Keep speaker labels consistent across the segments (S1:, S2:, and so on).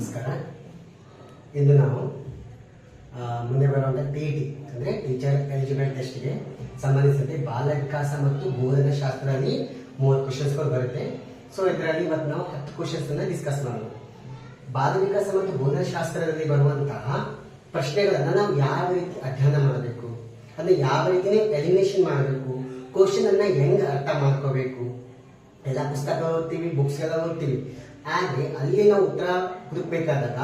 S1: ನಮಸ್ಕಾರ. ಇಂದು ನಾವು ಮುಂದೆ ಬರುವಂಥ ಟಿ ಟಿ ಅಂದರೆ ಟೀಚರ್ ಎಲಿಜಿಬಲ್ ಟೆಸ್ಟ್ಗೆ ಸಂಬಂಧಿಸಿದಂತೆ ಬಾಲ ವಿಕಾಸ ಮತ್ತು ಬೋಧನಾ ಶಾಸ್ತ್ರದಲ್ಲಿ ಮೂವತ್ತು ಕ್ವಶನ್ಸ್ಗಳು ಬರುತ್ತೆ. ಸೊ ಇದರಲ್ಲಿ ಇವತ್ತು ನಾವು ಹತ್ತು ಕ್ವಶನ್ಸನ್ನು ಡಿಸ್ಕಸ್ ಮಾಡೋಣ. ಬಾಲ ವಿಕಾಸ ಮತ್ತು ಬೋಧನಾ ಶಾಸ್ತ್ರದಲ್ಲಿ ಬರುವಂತಹ ಪ್ರಶ್ನೆಗಳನ್ನು ನಾವು ಯಾವ ರೀತಿ ಅಧ್ಯಯನ ಮಾಡಬೇಕು? ಅದನ್ನ ಯಾವ ರೀತಿನೇ ಎಲಿಮಿನೇಷನ್ ಮಾಡಬೇಕು? ಕ್ವಶನ್ ಅನ್ನ ಹೆಂಗ್ ಅರ್ಥ ಮಾಡ್ಕೋಬೇಕು? ಎಲ್ಲ ಪುಸ್ತಕ ಓದ್ತೀವಿ ಬುಕ್ಸ್ ಎಲ್ಲ ಓದ್ತೀವಿ. ಆದ್ರೆ ಅಲ್ಲಿ ನಾವು ಉತ್ತರ ಹುಡುಕ್ಬೇಕಾದಾಗ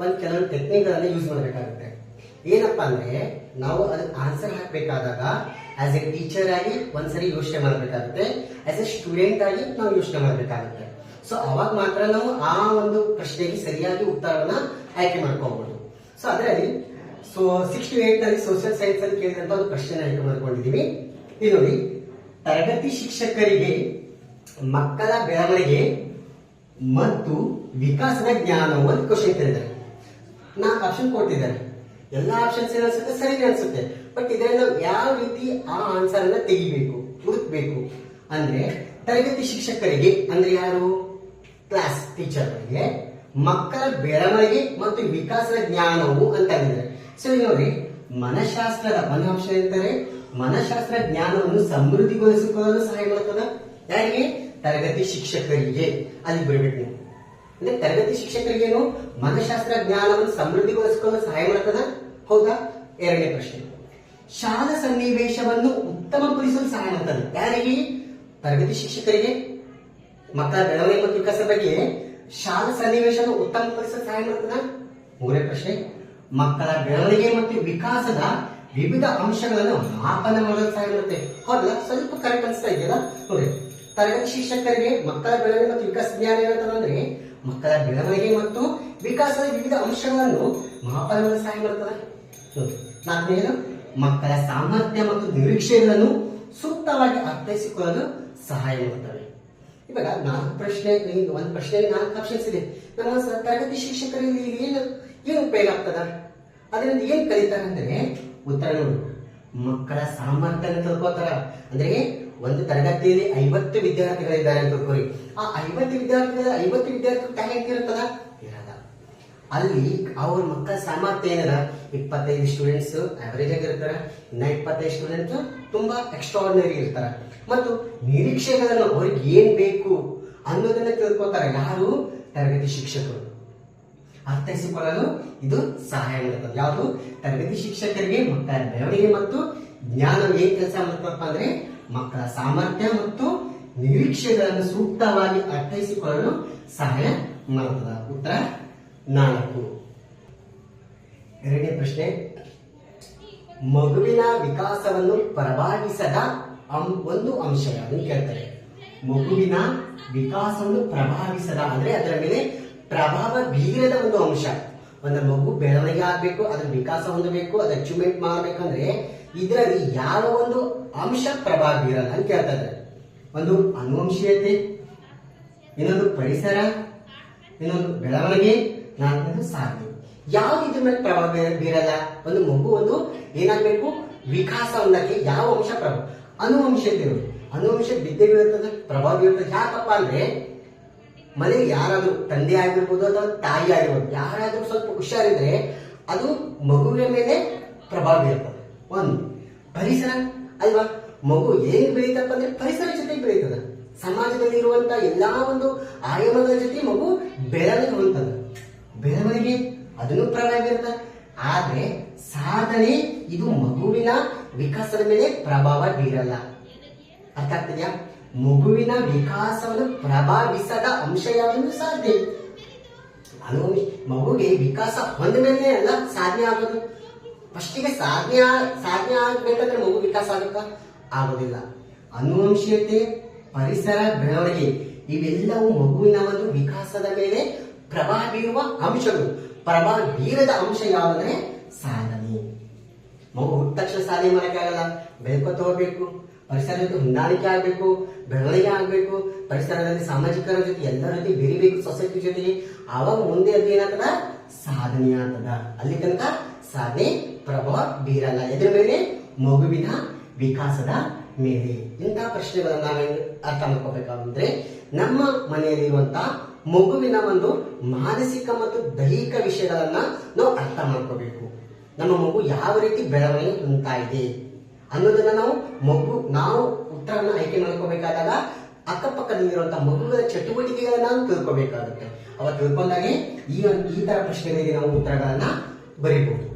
S1: ಒಂದು ಕೆಲವೊಂದು ಟೆಕ್ನಿಕ್ಗಳನ್ನ ಯೂಸ್ ಮಾಡಬೇಕಾಗುತ್ತೆ. ಏನಪ್ಪಾ ಅಂದ್ರೆ ನಾವು ಅದಕ್ಕೆ ಆನ್ಸರ್ ಹಾಕ್ಬೇಕಾದಾಗ ಆಸ್ ಎ ಟೀಚರ್ ಆಗಿ ಒಂದ್ಸರಿ ಯೋಚನೆ ಮಾಡಬೇಕಾಗುತ್ತೆ. ಆಸ್ ಎ ಸ್ಟೂಡೆಂಟ್ ಆಗಿ ನಾವು ಯೋಚನೆ ಮಾಡಬೇಕಾಗುತ್ತೆ. ಸೊ ಅವಾಗ ಮಾತ್ರ ನಾವು ಆ ಒಂದು ಪ್ರಶ್ನೆಗೆ ಸರಿಯಾಗಿ ಉತ್ತರವನ್ನ ಆಯ್ಕೆ ಮಾಡ್ಕೋಬಹುದು ಸೊ ಅದರಲ್ಲಿ ಸೊ ಸಿಕ್ಸ್ ಟು ಏಟ್ ಅಲ್ಲಿ ಸೋಷಿಯಲ್ ಸೈನ್ಸ್ ಅಲ್ಲಿ ಕೇಳಿದಂತ ಒಂದು ಪ್ರಶ್ನೆ ಆಯ್ಕೆ ಮಾಡ್ಕೊಂಡಿದೀವಿ. ಇದು ನೋಡಿ, ತರಗತಿ ಶಿಕ್ಷಕರಿಗೆ ಮಕ್ಕಳ ಬೆಳವಣಿಗೆ ಮತ್ತು ವಿಕಾಸದ ಜ್ಞಾನವನ್ನು ಕ್ವಶನ್ ಕೇಳಿದ್ದಾರೆ ನಾಲ್ಕು ಆಪ್ಷನ್ ಕೊಟ್ಟಿದ್ದಾರೆ. ಎಲ್ಲ ಆಪ್ಷನ್ಸ್ ಏನ್ ಅನ್ಸುತ್ತೆ? ಸರಿ ಅನ್ಸುತ್ತೆ. ಬಟ್ ಇದರಲ್ಲಿ ನಾವು ಯಾವ ರೀತಿ ಆ ಆನ್ಸರ್ ಅನ್ನ ತೆಗಿಬೇಕು, ಹುಡುಕ್ಬೇಕು ಅಂದ್ರೆ ತರಗತಿ ಶಿಕ್ಷಕರಿಗೆ, ಅಂದ್ರೆ ಯಾರು? ಕ್ಲಾಸ್ ಟೀಚರ್ಗಳಿಗೆ ಮಕ್ಕಳ ಬೆಳವಣಿಗೆ ಮತ್ತು ವಿಕಾಸದ ಜ್ಞಾನವು ಅಂತ ಹೇಳಿದ್ರೆ ಸರಿ ನೋಡಿ, ಮನಃಶಾಸ್ತ್ರದ ಒಂದು ಅಂಶ ಹೇಳ್ತಾರೆ ಮನಃಶಾಸ್ತ್ರ ಜ್ಞಾನವನ್ನು ಸಮೃದ್ಧಿಗೊಳಿಸಿಕೊಳ್ಳಲು ಸಹಾಯ ಮಾಡುತ್ತದೆ ಯಾರಿಗೆ? ತರಗತಿ ಶಿಕ್ಷಕರಿಗೆ ಅಲ್ಲಿ ಬಿಡ್ಬೇಕು. ಅಂದ್ರೆ ತರಗತಿ ಶಿಕ್ಷಕರಿಗೇನು ಮನಃಶಾಸ್ತ್ರ ಜ್ಞಾನವನ್ನು ಸಮೃದ್ಧಿಗೊಳಿಸಿಕೊಳ್ಳಲು ಸಹಾಯ ಮಾಡ್ತದ? ಹೌದಾ? ಎರಡನೇ ಪ್ರಶ್ನೆ. ಶಾಲಾ ಸನ್ನಿವೇಶವನ್ನು ಉತ್ತಮಪಡಿಸಲು ಸಹಾಯ ಮಾಡ್ತದೆ. ಯಾರಿಗೆ? ತರಗತಿ ಶಿಕ್ಷಕರಿಗೆ. ಮಕ್ಕಳ ಬೆಳವಣಿಗೆ ಮತ್ತು ವಿಕಾಸ ಬಗ್ಗೆ ಶಾಲಾ ಸನ್ನಿವೇಶವನ್ನು ಉತ್ತಮಪಡಿಸಲು ಸಹಾಯ ಮಾಡ್ತದ? ಮೂರನೇ ಪ್ರಶ್ನೆ. ಮಕ್ಕಳ ಬೆಳವಣಿಗೆ ಮತ್ತು ವಿಕಾಸದ ವಿವಿಧ ಅಂಶಗಳನ್ನು ಮಾಪನ ಮಾಡಲು ಸಹಾಯ ಮಾಡುತ್ತೆ. ಹೌದಲ್ಲ ಸ್ವಲ್ಪ ಕರೆಕ್ಟ್ ಅನಿಸ್ತಾ ಇದೆಯಲ್ಲ? ನೋಡಿ. ತರಗತಿ ಶಿಕ್ಷಕರಿಗೆ ಮಕ್ಕಳ ಬೆಳವಣಿಗೆ ಮತ್ತು ವಿಕಾಸ ಜ್ಞಾನ ಏನಂತಂದ್ರೆ ಮಕ್ಕಳ ಬೆಳವಣಿಗೆ ಮತ್ತು ವಿಕಾಸದ ವಿವಿಧ ಅಂಶಗಳನ್ನು ಮಾಪನ ಮಾಡಲು ಸಹಾಯ ಮಾಡ್ತದೆ. ನಾಲ್ಕನೇದು ಮಕ್ಕಳ ಸಾಮರ್ಥ್ಯ ಮತ್ತು ನಿರೀಕ್ಷೆಗಳನ್ನು ಸೂಕ್ತವಾಗಿ ಅರ್ಥೈಸಿಕೊಳ್ಳಲು ಸಹಾಯ ಮಾಡುತ್ತವೆ ಇವಾಗ ನಾಲ್ಕು ಪ್ರಶ್ನೆ ಒಂದು ಪ್ರಶ್ನೆಗೆ ನಾಲ್ಕು ಆಪ್ಷನ್ಸ್ ಇದೆ. ನಮ್ಮ ತರಗತಿ ಶಿಕ್ಷಕರಿಗೆ ಏನು ಏನು ಉಪಯೋಗ ಆಗ್ತದ? ಅದರಿಂದ ಏನ್ ಕಲಿತಾರೆ ಅಂದ್ರೆ ಉತ್ತರ ನೋಡು. ಮಕ್ಕಳ ಸಾಮರ್ಥ್ಯ ತಿಳ್ಕೊತಾರ ಅಂದ್ರೆ ಒಂದು ತರಗತಿಯಲ್ಲಿ ಐವತ್ತು ವಿದ್ಯಾರ್ಥಿಗಳಿದ್ದಾರೆ ಅಂತ ಕೋರಿ ಆ ಐವತ್ತು ವಿದ್ಯಾರ್ಥಿಗಳ ಐವತ್ತು ವಿದ್ಯಾರ್ಥಿಗಳು ಟ್ಯಾಲೆಂಟ್ ಇರುತ್ತದ? ಇರಲ್ಲ. ಅಲ್ಲಿ ಅವ್ರ ಮಕ್ಕಳ ಸಾಮರ್ಥ್ಯ ಏನದ? ಇಪ್ಪತ್ತೈದು ಸ್ಟೂಡೆಂಟ್ಸ್ ಆವರೇಜ್ ಆಗಿರ್ತಾರ ಇನ್ನ ಇಪ್ಪತ್ತೈದು ಸ್ಟೂಡೆಂಟ್ಸ್ ತುಂಬಾ ಎಕ್ಸ್ಟ್ರಾರ್ಡಿನರಿ ಇರ್ತಾರ. ಮತ್ತು ನಿರೀಕ್ಷೆಗಳನ್ನು ಅವ್ರಿಗೆ ಏನ್ ಬೇಕು ಅನ್ನೋದನ್ನ ತಿಳ್ಕೊತಾರೆ ಯಾರು? ತರಗತಿ ಶಿಕ್ಷಕರು. ಅರ್ಥೈಸಿಕೊಳ್ಳಲು ಇದು ಸಹಾಯ ಮಾಡುತ್ತದೆ. ಯಾವುದು? ತರಗತಿ ಶಿಕ್ಷಕರಿಗೆ ಮಕ್ಕಳ ಬೆಳವಣಿಗೆ ಮತ್ತು ಜ್ಞಾನ ಏನ್ ಕೆಲಸ ಮಾಡ್ತಪ್ಪ ಅಂದ್ರೆ ಮಕ್ಕಳ ಸಾಮರ್ಥ್ಯ ಮತ್ತು ನಿರೀಕ್ಷೆಗಳನ್ನು ಸೂಕ್ತವಾಗಿ ಅರ್ಥೈಸಿಕೊಳ್ಳಲು ಸಹಾಯ ಮಾಡುತ್ತದೆ ಉತ್ತರ ನಾಲ್ಕು. ಎರಡನೇ ಪ್ರಶ್ನೆ. ಮಗುವಿನ ವಿಕಾಸವನ್ನು ಪ್ರಭಾವಿಸದ ಒಂದು ಅಂಶ ಯಾವುದು ಕೇಳ್ತಾರೆ. ಮಗುವಿನ ವಿಕಾಸವನ್ನು ಪ್ರಭಾವಿಸದ ಅಂದ್ರೆ ಅದರ ಮೇಲೆ ಪ್ರಭಾವ ಬೀರದ ಒಂದು ಅಂಶ. ಒಂದು ಮಗು ಬೆಳವಣಿಗೆ ಆಗ್ಬೇಕು, ಅದರ ವಿಕಾಸ ಹೊಂದಬೇಕು, ಅದ ಅಚೀವ್ಮೆಂಟ್ ಮಾಡಬೇಕಂದ್ರೆ ಇದರಲ್ಲಿ ಯಾವ ಒಂದು ಅಂಶ ಪ್ರಭಾವ ಬೀರಲ್ಲ ಅಂತ ಕೇಳ್ತಾ ಒಂದು ಅನುವಂಶೀಯತೆ, ಇನ್ನೊಂದು ಪರಿಸರ, ಇನ್ನೊಂದು ಬೆಳವಣಿಗೆ ನಾಲ್ಕನೇದು ಸಾಧನೆ. ಯಾವ ಇದ್ರ ಮೇಲೆ ಪ್ರಭಾವ ಬೀರ- ಬೀರಲ್ಲ. ಒಂದು ಮಗು ಒಂದು ಏನಾಗ್ಬೇಕು? ವಿಕಾಸ ಹೊಂದಕ್ಕೆ ಯಾವ ಅಂಶ ಪ್ರಭಾವ ಅನುವಂಶತೆ ಇರೋದು. ಅನುವಂಶ ಬಿದ್ದೆ ಬೀಳುತ್ತದೆ ಪ್ರಭಾವ ಬೀರುತ್ತದೆ ಯಾಕಪ್ಪ ಅಂದ್ರೆ ಮನೆಗೆ ಯಾರಾದ್ರೂ ತಂದೆ ಆಗಿರ್ಬೋದು ಅಥವಾ ತಾಯಿ ಆಗಿರ್ಬೋದು, ಯಾರಾದ್ರೂ ಸ್ವಲ್ಪ ಹುಷಾರಿದ್ರೆ ಅದು ಮಗುವಿನ ಮೇಲೆ ಪ್ರಭಾವ ಬೀರುತ್ತದೆ. ಒಂದು, ಪರಿಸರ. ಅಲ್ವಾ? ಮಗು ಏನ್ ಬೆಳೀತಪ್ಪ ಅಂದ್ರೆ ಪರಿಸರ ಜೊತೆ ಬೆಳೀತದ. ಸಮಾಜದಲ್ಲಿ ಇರುವಂತ ಎಲ್ಲಾ ಒಂದು ಆಯಾಮಗಳ ಜೊತೆ ಮಗು ಬೆಳವಣಿಗೆ ಹೊಂದದ ಬೆಳವಣಿಗೆ ಅದನ್ನು ಪ್ರಭಾವ ಬೀರುತ್ತ ಆದ್ರೆ ಸಾಧನೆ ಇದು ಮಗುವಿನ ವಿಕಾಸದ ಮೇಲೆ ಪ್ರಭಾವ ಬೀರಲ್ಲ. ಅರ್ಥ ಆಗ್ತಿದ್ಯಾ? ಮಗುವಿನ ವಿಕಾಸವನ್ನು ಪ್ರಭಾವಿಸದ ಅಂಶ ಯಾವುದು ಸಾಧ್ಯ? ಮಗುವಿಗೆ ವಿಕಾಸ ಹೊಂದ ಮೇಲೆ ಅಲ್ಲ ಸಾಧ್ಯ ಆಗೋದು. ಫಸ್ಟಿಗೆ ಸಾಧನೆ ಸಾಧನೆ ಆಗ್ಬೇಕಂದ್ರೆ ಮಗು ವಿಕಾಸ ಆಗುತ್ತಾ? ಆಗೋದಿಲ್ಲ. ಅನುವಂಶೀಯತೆ, ಪರಿಸರ, ಬೆಳವಣಿಗೆ, ಇವೆಲ್ಲವೂ ಮಗುವಿನ ಒಂದು ವಿಕಾಸದ ಮೇಲೆ ಪ್ರಭಾವ ಬೀರುವ ಅಂಶಗಳು. ಪ್ರಭಾವ ಬೀರದ ಅಂಶ ಯಾವುದಂದ್ರೆ ಸಾಧನೆ. ಮಗು ಹುಟ್ಟ ತಕ್ಷಣ ಸಾಧನೆ ಮಾಡೋಕ್ಕಾಗಲ್ಲ ಬೆಳ್ಕೊತ ಹೋಗ್ಬೇಕು, ಪರಿಸರ ಜೊತೆ ಹೊಂದಾಣಿಕೆ ಆಗಬೇಕು, ಬೆಳವಣಿಗೆ ಆಗಬೇಕು, ಪರಿಸರದಲ್ಲಿ ಸಾಮಾಜಿಕರ ಜೊತೆ ಎಲ್ಲರ ಜೊತೆ ಬೆರಿಬೇಕು ಸೊಸೈಟಿ ಜೊತೆಗೆ. ಆವಾಗ ಮುಂದೆ ಅದು ಏನಾಗ್ತದ? ಸಾಧನೆ ಆಗ್ತದ ಅಲ್ಲಿ ತನಕ ಸಾಧನೆ, ಪ್ರಭಾವ, ಬೀರಲ್ಲ. ಎದ್ರ ಮೇಲೆ ಮಗುವಿನ ವಿಕಾಸದ ಮೇಲೆ. ಇಂತಹ ಪ್ರಶ್ನೆಗಳನ್ನ ನಾವು ಹೆಂಗ್ ಅರ್ಥ ಮಾಡ್ಕೋಬೇಕಂದ್ರೆ, ನಮ್ಮ ಮನೆಯಲ್ಲಿರುವಂತಹ ಮಗುವಿನ ಒಂದು ಮಾನಸಿಕ ಮತ್ತು ದೈಹಿಕ ವಿಷಯಗಳನ್ನ ನಾವು ಅರ್ಥ ಮಾಡ್ಕೋಬೇಕು. ನಮ್ಮ ಮಗು ಯಾವ ರೀತಿ ಬೆಳವಣಿಗೆ ಉಂಟಾ ಇದೆ ಅನ್ನೋದನ್ನ ನಾವು ಮಗು, ನಾವು ಉತ್ತರವನ್ನು ಆಯ್ಕೆ ಮಾಡ್ಕೋಬೇಕಾದಾಗ ಅಕ್ಕಪಕ್ಕದಲ್ಲಿರುವಂತಹ ಮಗುಗಳ ಚಟುವಟಿಕೆಗಳನ್ನ ನಾವು ತಿಳ್ಕೊಬೇಕಾಗುತ್ತೆ. ಅವಾಗ ತಿಳ್ಕೊಂಡಾಗೆ ಈ ಈ ತರ ಪ್ರಶ್ನೆಗಳಿಗೆ ನಾವು ಉತ್ತರಗಳನ್ನ ಬರೀಬಹುದು.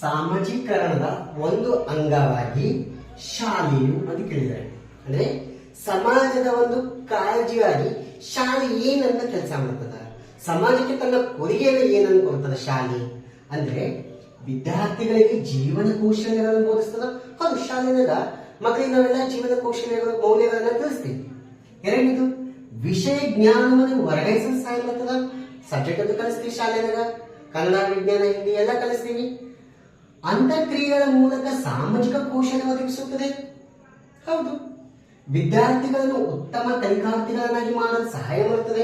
S1: ಸಾಮಾಜೀಕರಣದ ಒಂದು ಅಂಗವಾಗಿ ಶಾಲೆಯು ಅಂತ ಕೇಳಿದ್ದಾರೆ. ಅಂದ್ರೆ ಸಮಾಜದ ಒಂದು ಕಾಳಜಿಯಾಗಿ ಶಾಲೆ ಏನನ್ನ ಕೆಲಸ ಮಾಡ್ತದ? ಸಮಾಜಕ್ಕೆ ತನ್ನ ಕೊಡುಗೆಯನ್ನು ಏನನ್ನು ಕೊಡ್ತದ ಶಾಲೆ? ಅಂದ್ರೆ ವಿದ್ಯಾರ್ಥಿಗಳಿಗೆ ಜೀವನ ಕೌಶಲ್ಯಗಳನ್ನು ಬೋಧಿಸ್ತದ? ಹೌದು ಶಾಲೆನಾಗ ಮಕ್ಕಳಿಗೆ ನಾವೆಲ್ಲ ಜೀವನ ಕೌಶಲ್ಯಗಳು, ಮೌಲ್ಯಗಳನ್ನ ತಿಳಿಸ್ತೀವಿ. ಎರಡನೇದು, ವಿಷಯ ಜ್ಞಾನವನ್ನು ಸಹಾಯ ಮಾಡ್ತದ. ಸಬ್ಜೆಕ್ಟ್ ಅಂತ ಕಲಿಸ್ತೀವಿ ಶಾಲೆನಾಗ ಕನ್ನಡ, ವಿಜ್ಞಾನ, ಹಿಂದಿ ಎಲ್ಲ ಕಲಿಸ್ತೀವಿ. ಅಂತರ್ಕ್ರಿಯೆಗಳ ಮೂಲಕ ಸಾಮಾಜಿಕ ಕೌಶಲ್ಯ ಒದಗಿಸುತ್ತದೆ. ಹೌದು. ವಿದ್ಯಾರ್ಥಿಗಳನ್ನು ಉತ್ತಮ ಕಲಿಕಾರ್ಥಿಗಳನ್ನಾಗಿ ಮಾಡಲು ಸಹಾಯ ಮಾಡುತ್ತದೆ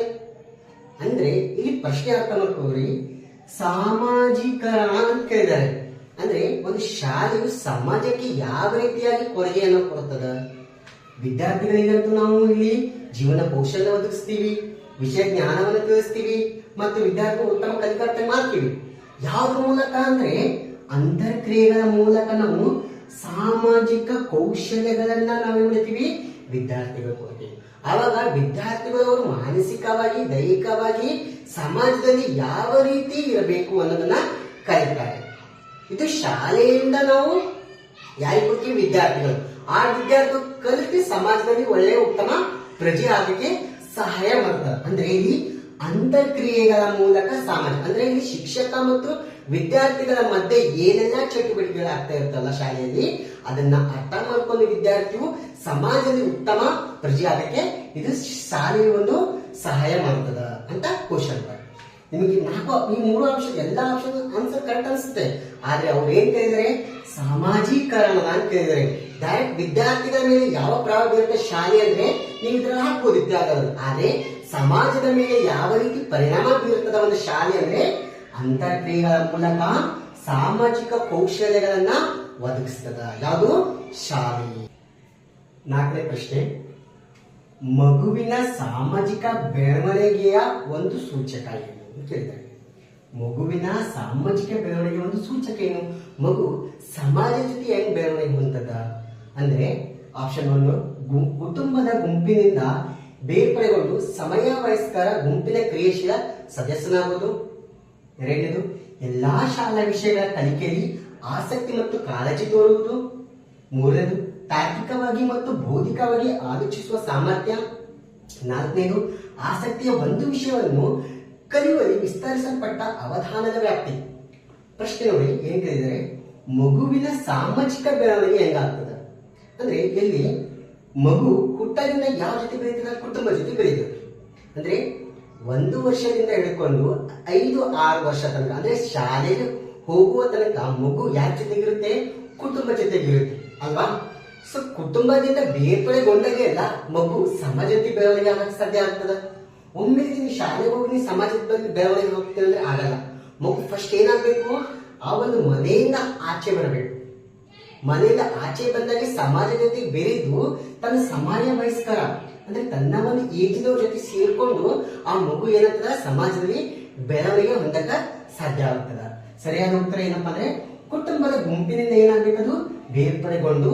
S1: ಅಂದ್ರೆ ಇಲ್ಲಿ ಪ್ರಶ್ನೆ ಅರ್ಥ ಮಾಡ್ಕೋರಿ ಸಾಮಾಜಿಕರಣ ಅಂತ ಕೇಳಿದ್ದಾರೆ. ಅಂದ್ರೆ ಒಂದು ಶಾಲೆಯು ಸಮಾಜಕ್ಕೆ ಯಾವ ರೀತಿಯಾಗಿ ಕೊಡುಗೆಯನ್ನು ಕೊಡುತ್ತದೆ? ವಿದ್ಯಾರ್ಥಿಗಳಿಗಂತೂ ನಾವು ಇಲ್ಲಿ ಜೀವನ ಕೌಶಲ್ಯ ಒದಗಿಸ್ತೀವಿ, ವಿಷಯ ಜ್ಞಾನವನ್ನು ತಿಳಿಸ್ತೀವಿ, ಮತ್ತು ವಿದ್ಯಾರ್ಥಿ ಉತ್ತಮ ಕಲಿಕಾರ್ಥ ಮಾಡ್ತೀವಿ. ಯಾವ್ದ್ರ ಮೂಲಕ ಅಂದ್ರೆ ಅಂತರ್ಕ್ರಿಯೆಗಳ ಮೂಲಕ ನಾವು ಸಾಮಾಜಿಕ ಕೌಶಲ್ಯಗಳನ್ನ ನಾವೇನ್ ಮಾಡ್ತೀವಿ? ವಿದ್ಯಾರ್ಥಿಗಳು ಕೊಡ್ತೀವಿ. ಅವಾಗ ವಿದ್ಯಾರ್ಥಿಗಳು ಅವರು ಮಾನಸಿಕವಾಗಿ, ದೈಹಿಕವಾಗಿ ಸಮಾಜದಲ್ಲಿ ಯಾವ ರೀತಿ ಇರಬೇಕು ಅನ್ನೋದನ್ನ ಕಲಿತಾರೆ. ಇದು ಶಾಲೆಯಿಂದ ನಾವು ಯಾರಿಗೆ ಕೊಡ್ತೀವಿ ವಿದ್ಯಾರ್ಥಿಗಳು. ಆ ವಿದ್ಯಾರ್ಥಿಗಳು ಕಲಿತು ಸಮಾಜದಲ್ಲಿ ಒಳ್ಳೆಯ ಉತ್ತಮ ಪ್ರಜೆ ಆಗಕ್ಕೆ ಸಹಾಯ ಮಾಡ್ತಾರೆ. ಅಂದ್ರೆ ಇಲ್ಲಿ ಅಂತರ್ಕ್ರಿಯೆಗಳ ಮೂಲಕ ಸಮಾಜ ಅಂದ್ರೆ ಇಲ್ಲಿ ಶಿಕ್ಷಕ ಮತ್ತು ವಿದ್ಯಾರ್ಥಿಗಳ ಮಧ್ಯೆ ಏನೆಲ್ಲ ಚಟುವಟಿಕೆಗಳಾಗ್ತಾ ಇರ್ತಲ್ಲ ಶಾಲೆಯಲ್ಲಿ, ಅದನ್ನ ಅರ್ಥ ಮಾಡ್ಕೊಂಡು ವಿದ್ಯಾರ್ಥಿಯು ಸಮಾಜದಲ್ಲಿ ಉತ್ತಮ ಪ್ರಜೆ ಆಗಕ್ಕೆ ಇದು ಶಾಲೆಯ ಒಂದು ಸಹಾಯ ಮಾಡ್ತದ ಅಂತ ಕ್ವಶನ್ ನಿಮಗೆ ನಾಲ್ಕು ಈ ಮೂರು ಅಂಶ, ಎಲ್ಲ ಆಪ್ಷನ್ ಆನ್ಸರ್ ಕರೆಕ್ಟ್ ಅನ್ಸುತ್ತೆ. ಆದ್ರೆ ಅವ್ರು ಏನ್ ಕೇಳಿದ್ರೆ? ಸಾಮಾಜೀಕರಣ ಅಂತ ಕೇಳಿದರೆ. ಡೈರೆಕ್ಟ್ ವಿದ್ಯಾರ್ಥಿಗಳ ಮೇಲೆ ಯಾವ ಪ್ರಭಾವ ಬೀರುತ್ತೆ ಶಾಲೆ ಅಂದ್ರೆ ನೀವು ಇದ್ರಲ್ಲಿ ಹಾಕ್ಬೋದು ಆದ್ರೆ ಸಮಾಜದ ಮೇಲೆ ಯಾವ ರೀತಿ ಪರಿಣಾಮ ಬೀರುತ್ತದೆ ಒಂದು ಶಾಲೆ ಅಂದ್ರೆ ಅಂತರ್ಕ್ರಿಯೆಗಳ ಮೂಲಕ ಸಾಮಾಜಿಕ ಕೌಶಲ್ಯಗಳನ್ನ ಒದಗಿಸ್ತದ. ಯಾವುದು? ಶಾಲೆ. ನಾಲ್ಕನೇ ಪ್ರಶ್ನೆ. ಮಗುವಿನ ಸಾಮಾಜಿಕ ಬೆಳವಣಿಗೆಯ ಒಂದು ಸೂಚಕ ಏನು? ಮಗುವಿನ ಸಾಮಾಜಿಕ ಬೆಳವಣಿಗೆ ಒಂದು ಸೂಚಕ ಏನು? ಮಗು ಸಮಾಜ ಜೊತೆ ಹೆಂಗ್ ಬೆಳವಣಿಗೆ ಹೊಂದದ ಅಂದ್ರೆ ಆಪ್ಷನ್ ಗು- ಕುಟುಂಬದ ಗುಂಪಿನಿಂದ ಬೇರ್ಪಡೆಗೊಂಡು ಸಮಯ ವಯಸ್ಕರ ಗುಂಪಿನ ಕ್ರಿಯಾಶೀಲ ಸದಸ್ಯನಾಗುವುದು ಎರಡನೇದು, ಎಲ್ಲಾ ಶಾಲಾ ವಿಷಯಗಳ ಕಲಿಕೆಯಲ್ಲಿ ಆಸಕ್ತಿ ಮತ್ತು ಕಾಳಜಿ ತೋರುವುದು. ಮೂರನೇದು, ತಾರ್ಕಿಕವಾಗಿ ಮತ್ತು ಬೌದ್ಧಿಕವಾಗಿ ಆಲೋಚಿಸುವ ಸಾಮರ್ಥ್ಯ. ನಾಲ್ಕನೇದು, ಆಸಕ್ತಿಯ ಒಂದು ವಿಷಯವನ್ನು ಕಲಿಯುವಲ್ಲಿ ವಿಸ್ತರಿಸಲ್ಪಟ್ಟ ಅವಧಾನದ ವ್ಯಾಪ್ತಿ. ಪ್ರಶ್ನೆ ನೋಡಿ ಏನ್ ಕೇಳಿದರೆ ಮಗುವಿನ ಸಾಮಾಜಿಕ ಬೆಳವಣಿಗೆ ಹೆಂಗಾಗ್ತದ? ಅಂದ್ರೆ ಇಲ್ಲಿ ಮಗು ಹುಟ್ಟದಿಂದ ಯಾವ ಜೊತೆ ಬೆಳೀತದ? ಕುಟುಂಬ ಜೊತೆ ಬೆಳೀತದೆ. ಅಂದ್ರೆ ಒಂದು ವರ್ಷದಿಂದ ಹಿಡ್ಕೊಂಡು ಐದು, ಆರು ವರ್ಷ ತನಕ, ಅಂದ್ರೆ ಶಾಲೆಗೆ ಹೋಗುವ ತನಕ ಮಗು ಯಾರ ಜೊತೆಗಿರುತ್ತೆ? ಕುಟುಂಬ ಜೊತೆಗಿರುತ್ತೆ. ಅಲ್ವಾ? ಸೊ ಕುಟುಂಬದಿಂದ ಬೇರ್ಪಡೆಗೊಂಡಾಗೆ ಅಲ್ಲ ಮಗು ಸಮಾಜದ ಬೆಳವಣಿಗೆ ಆಗಕ್ಕೆ ಸಾಧ್ಯ ಆಗ್ತದ. ಒಮ್ಮೆ ನೀವು ಶಾಲೆಗೆ ಹೋಗಿ ಸಮಾಜದ ಬಗ್ಗೆ ಬೆಳವಣಿಗೆ ಹೋಗ್ತೀವಿ ಅಂದ್ರೆ ಆಗಲ್ಲ. ಮಗು ಫಸ್ಟ್ ಏನಾಗಬೇಕು? ಆ ಒಂದು ಮನೆಯಿಂದ ಆಚೆ ಬರಬೇಕು. ಮನೆಯಿಂದ ಆಚೆ ಬಂದಾಗ ಸಮಾಜದ ಜೊತೆ ಬೆರೆದು ತನ್ನ ಸಮಾನ ವಯಸ್ಕರ, ಅಂದ್ರೆ ತನ್ನ ಒಂದು ಏಜಿನವ್ರ ಜೊತೆ ಸೇರ್ಕೊಂಡು ಆ ಮಗು ಏನಾಗ್ತದ ಸಮಾಜದಲ್ಲಿ ಬೆಳವಣಿಗೆ ಹೊಂದಕ ಸಾಧ್ಯ ಆಗ್ತದ. ಸರಿಯಾದ ಉತ್ತರ ಏನಪ್ಪಾ ಅಂದ್ರೆ ಕುಟುಂಬದ ಗುಂಪಿನಿಂದ ಏನಾಗಬೇಕದು? ಬೇರ್ಪಡೆಗೊಂಡು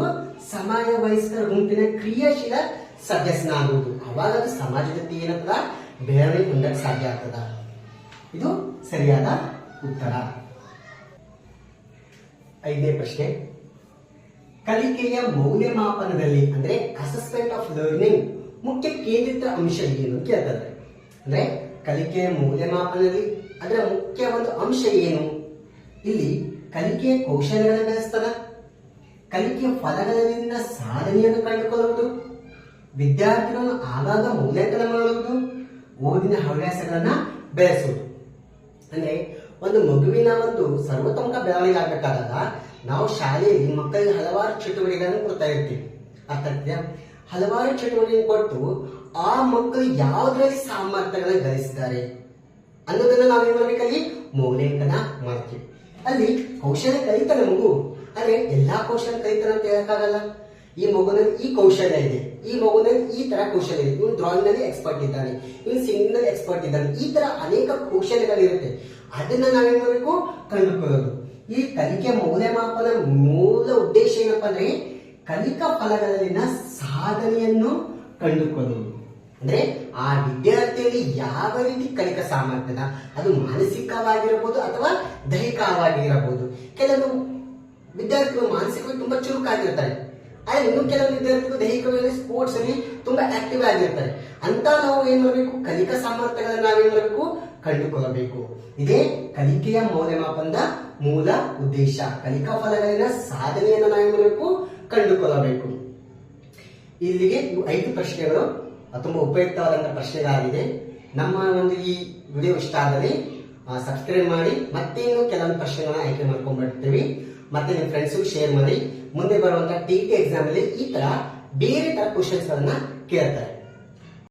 S1: ಸಮಾಜ ವಯಸ್ಕರ ಗುಂಪಿನ ಕ್ರಿಯಾಶೀಲ ಸದಸ್ಯನಾಗುವುದು. ಅವಾಗ ಅದು ಸಮಾಜ ಜೊತೆ ಬೆಳವಣಿಗೆ ಹೊಂದಕ್ ಸಾಧ್ಯ ಆಗ್ತದ? ಇದು ಸರಿಯಾದ ಉತ್ತರ. ಐದನೇ ಪ್ರಶ್ನೆ. ಕಲಿಕೆಯ ಮೌಲ್ಯಮಾಪನದಲ್ಲಿ ಅಂದ್ರೆ ಅಸೆಸ್ಮೆಂಟ್ ಆಫ್ ಲರ್ನಿಂಗ್ ಮುಖ್ಯ ಕೇಂದ್ರಿತ ಅಂಶ ಏನು ಅಂತ ಕೇಳ್ತಾರೆ. ಅಂದ್ರೆ ಕಲಿಕೆಯ ಮೌಲ್ಯಮಾಪನದಲ್ಲಿ ಅದರ ಮುಖ್ಯ ಒಂದು ಅಂಶ ಏನು? ಇಲ್ಲಿ ಕಲಿಕೆಯ ಕೌಶಲ್ಯಗಳನ್ನು ಬೆಳೆಸ್ತದ? ಕಲಿಕೆಯ ಫಲಗಳಿಂದ ಸಾಧನೆಯನ್ನು ಕಂಡುಕೊಳ್ಳುವುದು? ವಿದ್ಯಾರ್ಥಿಗಳನ್ನು ಆಗಾಗ ಮೌಲ್ಯಾಂಕನ ಮಾಡುವುದು ಓದಿನ ಹವ್ಯಾಸಗಳನ್ನ ಬೆಳೆಸೋದು. ಅಂದ್ರೆ ಒಂದು ಮಗುವಿನ ಒಂದು ಸರ್ವತೋಮುಖ ಬೆಳವಣಿಗೆ ಆಗ್ಬೇಕಾದಾಗ ನಾವು ಶಾಲೆಯಲ್ಲಿ ಮಕ್ಕಳಿಗೆ ಹಲವಾರು ಚಟುವಟಿಕೆಗಳನ್ನು ಕೊಡ್ತಾ ಇರ್ತೀವಿ. ಅರ್ಥ ಹಲವಾರು ಚಟುವಟಿಕೆ ಕೊಟ್ಟು ಆ ಮಕ್ಕಳು ಯಾವುದರಲ್ಲಿ ಸಾಮರ್ಥ್ಯಗಳನ್ನ ಗಳಿಸಿದ್ದಾರೆ ಅನ್ನೋದನ್ನ ನಾವೇನ್ ಮಾಡ್ಬೇಕಲ್ಲಿ? ಮೌಲ್ಯಾಂಕನ ಮಾಡ್ತೀವಿ. ಅಲ್ಲಿ ಕೌಶಲ್ಯ ಕಲಿತ ಮಗು ಅಂದ್ರೆ ಎಲ್ಲಾ ಕೌಶಲ್ಯ ಕಲಿತಾನೆ ಅಂತ ಹೇಳಕ್ಕಾಗಲ್ಲ. ಈ ಮಗುನಲ್ಲಿ ಈ ಕೌಶಲ್ಯ ಇದೆ. ಈ ಮಗುನಲ್ಲಿ ಈ ತರ ಕೌಶಲ್ಯ ಇದೆ. ಇವನು ಡ್ರಾಯಿಂಗ್ನಲ್ಲಿ ಎಕ್ಸ್ಪರ್ಟ್ ಇದ್ದಾನೆ. ಇವನು ಸಿಂಗಿಂಗ್ನಲ್ಲಿ ಎಕ್ಸ್ಪರ್ಟ್ ಇದ್ದಾನೆ. ಈ ತರ ಅನೇಕ ಕೌಶಲ್ಯಗಳಿರುತ್ತೆ ಅದನ್ನ ನಾವೇನ್ ಮಾಡಬೇಕು? ಕಂಡುಕೊಳ್ಳೋದು. ಈ ಕಲಿಕೆ ಮೌಲ್ಯಮಾಪನ ಮೂಲ ಉದ್ದೇಶ ಏನಪ್ಪಾ ಅಂದ್ರೆ ಕಲಿಕಾ ಫಲಗಳಲ್ಲಿನ ಸಾಧನೆಯನ್ನು ಕಂಡುಕೊಳ್ಳೋದು. ಅಂದ್ರೆ ಆ ವಿದ್ಯಾರ್ಥಿಯಲ್ಲಿ ಯಾವ ರೀತಿ ಕಲಿಕಾ ಸಾಮರ್ಥ್ಯದ ಅದು ಮಾನಸಿಕವಾಗಿರಬಹುದು ಅಥವಾ ದೈಹಿಕವಾಗಿರಬಹುದು ಕೆಲವು ವಿದ್ಯಾರ್ಥಿಗಳು ಮಾನಸಿಕವಾಗಿ ತುಂಬಾ ಚುರುಕಾಗಿರ್ತಾರೆ. ಆದ್ರೆ ಇನ್ನು ಕೆಲವು ವಿದ್ಯಾರ್ಥಿಗಳು ದೈಹಿಕವಾಗಿ ಸ್ಪೋರ್ಟ್ಸ್ ಅಲ್ಲಿ ತುಂಬಾ ಆಕ್ಟಿವ್ ಆಗಿರ್ತಾರೆ. ಅಂತ ನಾವು ಏನ್ ಮಾಡಬೇಕು? ಕಲಿಕಾ ಸಾಮರ್ಥ್ಯಗಳನ್ನ ನಾವೇನ್ ಮಾಡಬೇಕು? ಕಂಡುಕೊಳ್ಳಬೇಕು. ಇದೇ ಕಲಿಕೆಯ ಮೌಲ್ಯಮಾಪನದ ಮೂಲ ಉದ್ದೇಶ. ಕಲಿಕಾ ಫಲಗಳಿನ ಸಾಧನೆಯನ್ನ ನಾವೇನ್ ಮಾಡಬೇಕು? ಕಂಡುಕೊಳ್ಳಬೇಕು. ಇಲ್ಲಿಗೆ ಐದು ಪ್ರಶ್ನೆಗಳು, ತುಂಬಾ ಉಪಯುಕ್ತವಾದಂತಹ ಪ್ರಶ್ನೆಗಳಾಗಿದೆ. ನಮ್ಮ ಒಂದು ಈ ವಿಡಿಯೋ ಇಷ್ಟ ಆದಲ್ಲಿ ಸಬ್ಸ್ಕ್ರೈಬ್ ಮಾಡಿ, ಮತ್ತೆ ಇನ್ನು ಕೆಲವೊಂದು ಪ್ರಶ್ನೆಗಳನ್ನ ಆಯ್ಕೆ ಮಾಡ್ಕೊಂಡ್ ಬರ್ತೀವಿ ಮತ್ತೆ ನಿಮ್ಮ ಫ್ರೆಂಡ್ಸ್ ಶೇರ್ ಮಾಡಿ, ಮುಂದೆ ಬರುವಂತಹ ಟಿ ಟಿ ಎಕ್ಸಾಮ್ ಅಲ್ಲಿ ಈ ತರ ಬೇರೆ ತರ ಕ್ವಶನ್ಸ್ ಗಳನ್ನ ಕೇಳ್ತಾರೆ.